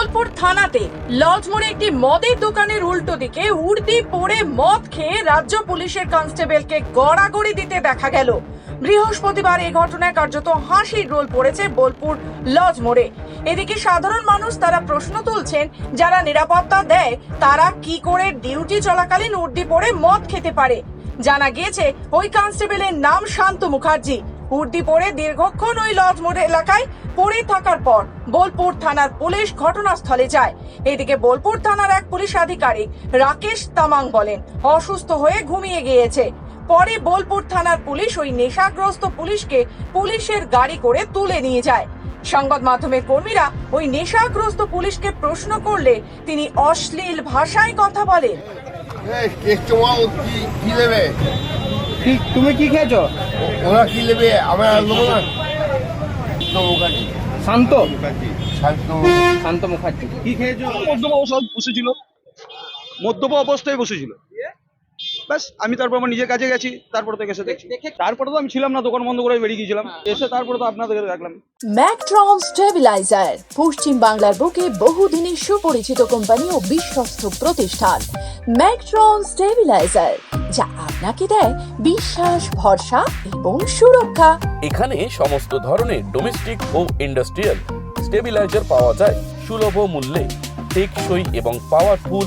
বোলপুর থানাতে লজ মোড়ে একটি মদের দোকানের উল্টো দিকে উর্দি পরে মদ খেয়ে রাজ্য পুলিশের কনস্টেবলকে গড়াগড়ি দিতে দেখা গেল। বৃহস্পতিবার এই ঘটনায় কার্যত হাসির রোল পড়েছে বোলপুর লজ মোড়ে এদিকে সাধারণ মানুষ তারা প্রশ্ন তুলছেন, যারা নিরাপত্তা দেয়, তারা কি করে ডিউটি চলাকালীন উর্দি পরে মদ খেতে পারে? জানা গিয়েছে, ওই কনস্টেবলের নাম শান্ত মুখার্জি। উর্দি পরে দীর্ঘক্ষণ ওই লজ মোড় এলাকায় পড়ে থাকার পর বোলপুর থানার পুলিশ ঘটনাস্থলে যায়। এদিকে বোলপুর থানার এক পুলিশ আধিকারিক রাকেশ তামাং বলেন, অসুস্থ হয়ে ঘুমিয়ে গিয়েছে। পরে বোলপুর থানার পুলিশ ওই নেশাগ্রস্ত পুলিশকে পুলিশের গাড়ি করে তুলে নিয়ে যায়। সংবাদ মাধ্যমের কর্মীরা ওই নেশাগ্রস্ত পুলিশকে প্রশ্ন করলে তিনি অশ্লীল ভাষায় কথা বলেন। কি তুমি কি খেয়েছো? ওরা কি নেবে? আমরা নেব না। শান্ত শান্ত? শান্ত। মুখার্জি। কি খেয়েছো? মদ্যপ অবস্থায় বসেছিল। মদ্যপ অবস্থায় বসেছিল। ব্যাস আমি তারপর আমার নিজের কাজে গেছি তারপর তো এসে দেখছি। তারপরে তো আমি ছিলাম না দোকান বন্ধ করে বেরিয়ে গিয়েছিলাম এসে তারপরে তো আপনাদের দেখলাম। ম্যাকট্রন স্টেবিলাইজার পশ্চিম বাংলার বুকে বহুদিনের সুপরিচিত কোম্পানি ও বিশ্বস্ত প্রতিষ্ঠান। ম্যাকট্রন স্টেবিলাইজার যা আপনাকে দেয় বিশ্বাস ভরসা এবং সুরক্ষা। এখানে সমস্ত ধরনের ডোমেস্টিক ও ইন্ডাস্ট্রিয়াল স্টেবিলাইজার পাওয়া যায় সুলভ মূল্যে টেকসই এবং পাওয়ারফুল